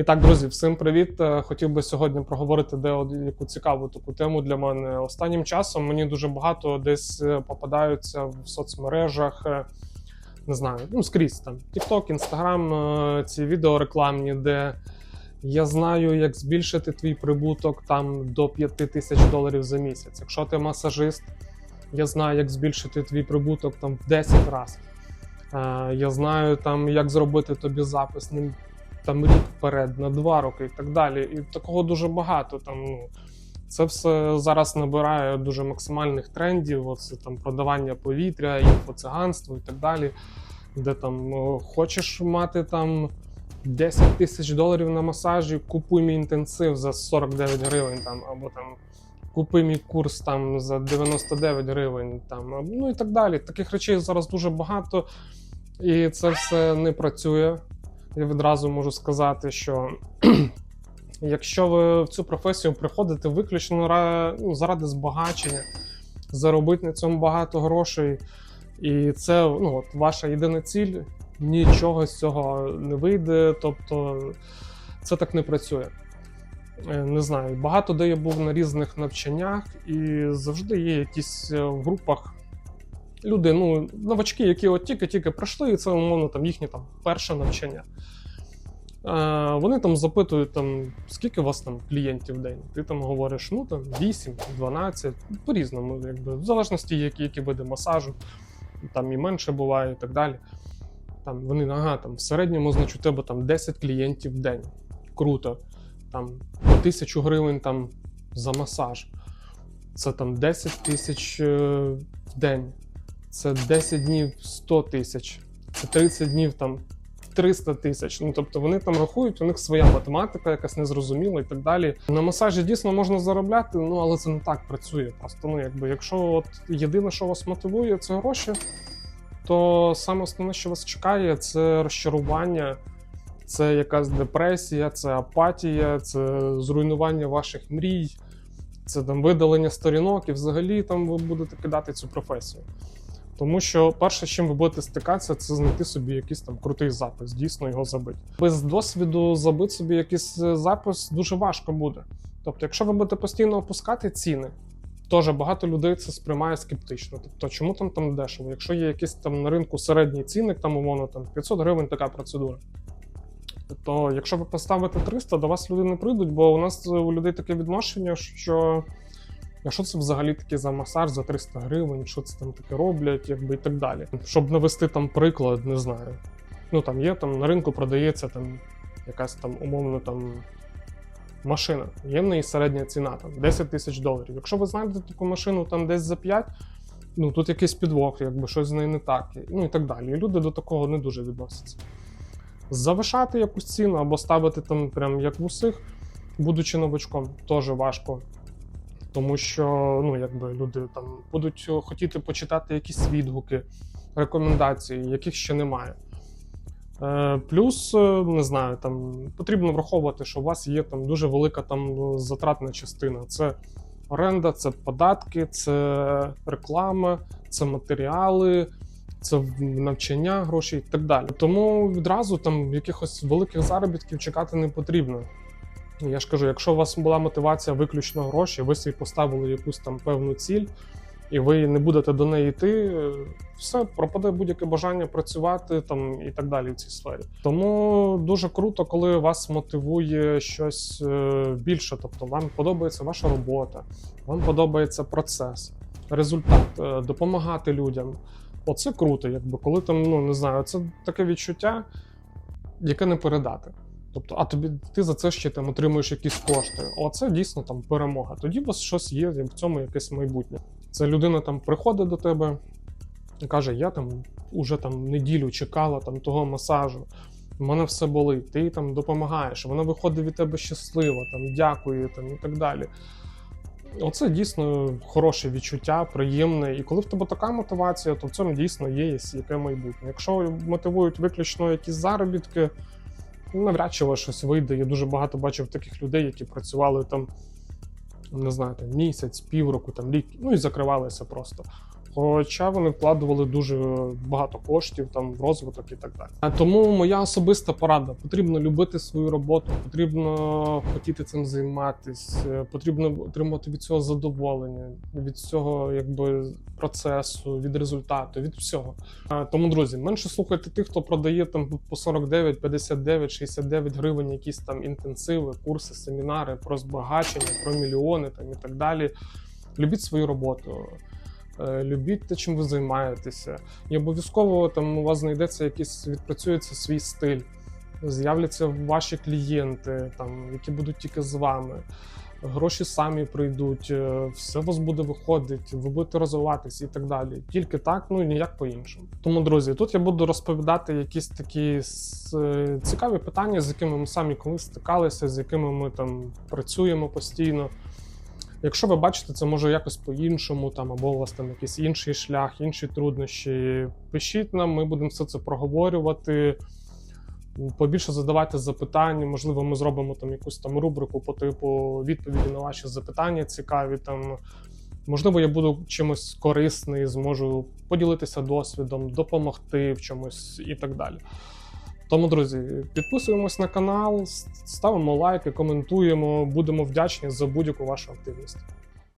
І так, друзі, всім привіт. Е, Хотів би сьогодні проговорити де яку цікаву таку тему для мене. Останнім часом мені дуже багато десь е, попадаються в соцмережах. е, Не знаю, ну скрізь там TikTok, Instagram, ці відео рекламні, де я знаю, як збільшити твій прибуток там до 5 тисяч доларів за місяць. Якщо ти масажист, я знаю, як збільшити твій прибуток там в 10 разів. Я знаю там, як зробити тобі запис там рік вперед, на два роки і так далі. І такого дуже багато. Там ну це все зараз набирає дуже максимальних трендів. Оце там продавання повітря, інфоциганство і так далі. Де там хочеш мати там 10 тисяч доларів на масажі, купуй мій інтенсив за 49 гривень там, або там. Купи мій курс там за 99 гривень, там ну і так далі. Таких речей зараз дуже багато, і це все не працює. Я відразу можу сказати, що якщо ви в цю професію приходите виключно ну, заради збагачення, заробити на цьому багато грошей, і це ну, от ваша єдина ціль, нічого з цього не вийде. Тобто це так не працює. Е, Не знаю, багато де я був на різних навчаннях, і завжди є якісь е, в групах люди, ну, новачки, які от тільки-тільки пройшли, і це умовно там їхнє там перше навчання. Е, вони там запитують, там, скільки у вас там клієнтів в день. Ти там говориш, ну там 8, 12, по-різному, якби, в залежності, які, які види масажу, там і менше буває, і так далі. Там вони, ага, там в середньому, значить, у тебе там 10 клієнтів в день. Круто. Там тисячу гривень там за масаж. Це там 10 тисяч е, в день. Це 10 днів 100 тисяч. Це 30 днів там 300 тисяч. Ну тобто вони там рахують, у них своя математика, якась незрозуміла і так далі. На масажі дійсно можна заробляти, ну але це не так працює. Просто ну, якби якщо от єдине, що вас мотивує, це гроші, то саме основне, що вас чекає, це розчарування. Це якась депресія, це апатія, це зруйнування ваших мрій, це там видалення сторінок, і взагалі там ви будете кидати цю професію. Тому що перше, з чим ви будете стикатися, це знайти собі якийсь там крутий запис, дійсно його забити. Без досвіду забити собі якийсь е, запис дуже важко буде. Тобто, якщо ви будете постійно опускати ціни, теж багато людей це сприймає скептично. Тобто, чому там там дешево? Якщо є якийсь там на ринку середній цінник, там умовно там 500 гривень така процедура. То якщо ви поставите 300, до вас люди не прийдуть, бо у нас у людей таке відношення, що а що це взагалі таке за масаж за 300 гривень, що це там таке роблять, якби і так далі. Щоб навести там приклад, не знаю. Ну там є там на ринку продається там якась там умовно там машина. Є в неї середня ціна там 10 тисяч доларів. Якщо ви знайдете таку машину там десь за 5, ну тут якийсь підвох, якби щось з нею не так, ну і так далі. І люди до такого не дуже відносяться. Завишати якусь ціну або ставити там прям як в усіх, будучи новачком, теж важко. Тому що ну, якби люди там будуть хотіти почитати якісь відгуки, рекомендації, яких ще немає. Е, плюс, е, не знаю, там потрібно враховувати, що у вас є там дуже велика там затратна частина. Це оренда, це податки, це реклама, це матеріали, це навчання, гроші і так далі. Тому відразу там якихось великих заробітків чекати не потрібно. Я ж кажу, якщо у вас була мотивація виключно гроші, ви собі поставили якусь там певну ціль, і ви не будете до неї йти, е, все пропаде будь-яке бажання працювати там і так далі в цій сфері. Тому дуже круто, коли вас мотивує щось е, більше. Тобто вам подобається ваша робота, вам подобається процес, результат, е, допомагати людям. Оце круто, якби коли там, ну не знаю, це таке відчуття, яке не передати. Тобто, а тобі ти за це ще там отримуєш якісь кошти. Оце дійсно там перемога. Тоді у вас щось є в цьому якесь майбутнє. Це людина там приходить до тебе і каже: Я там уже там неділю чекала там того масажу. У мене все болить, ти їй там допомагаєш, вона виходить від тебе щаслива, там дякує там і так далі. Оце дійсно хороше відчуття, приємне. І коли в тебе така мотивація, то в цьому дійсно є яке майбутнє. Якщо мотивують виключно якісь заробітки, навряд чи вас щось вийде. Я дуже багато бачив таких людей, які працювали там, не знаю, там місяць, півроку, там рік, ну і закривалися просто. Хоча вони вкладували дуже багато коштів там в розвиток і так далі. Тому моя особиста порада: потрібно любити свою роботу, потрібно хотіти цим займатися, потрібно отримати від цього задоволення, від цього якби процесу, від результату, від всього. Тому, друзі, менше слухайте тих, хто продає там по 49, 59, 69 гривень, якісь там інтенсиви, курси, семінари про збагачення, про мільйони там і так далі. Любіть свою роботу. Е, Любіть те, чим ви займаєтеся, і обов'язково там у вас знайдеться якийсь відпрацюється свій стиль, з'являться ваші клієнти, там які будуть тільки з вами. Гроші самі прийдуть, е, все у вас буде виходити, ви будете розвиватися і так далі. Тільки так, ну і ніяк по-іншому. Тому, друзі, тут я буду розповідати якісь такі е, цікаві питання, з якими ми самі колись стикалися, з якими ми там працюємо постійно. Якщо ви бачите, це може якось по-іншому, там або у вас там якийсь інший шлях, інші труднощі, пишіть нам, ми будемо все це проговорювати. Побільше задавайте запитання. Можливо, ми зробимо там якусь там рубрику по типу відповіді на ваші запитання цікаві. Там можливо, я буду чимось корисний, зможу поділитися досвідом, допомогти в чомусь і так далі. Тому, друзі, підписуємось на канал, ставимо лайки, коментуємо, будемо вдячні за будь-яку вашу активність.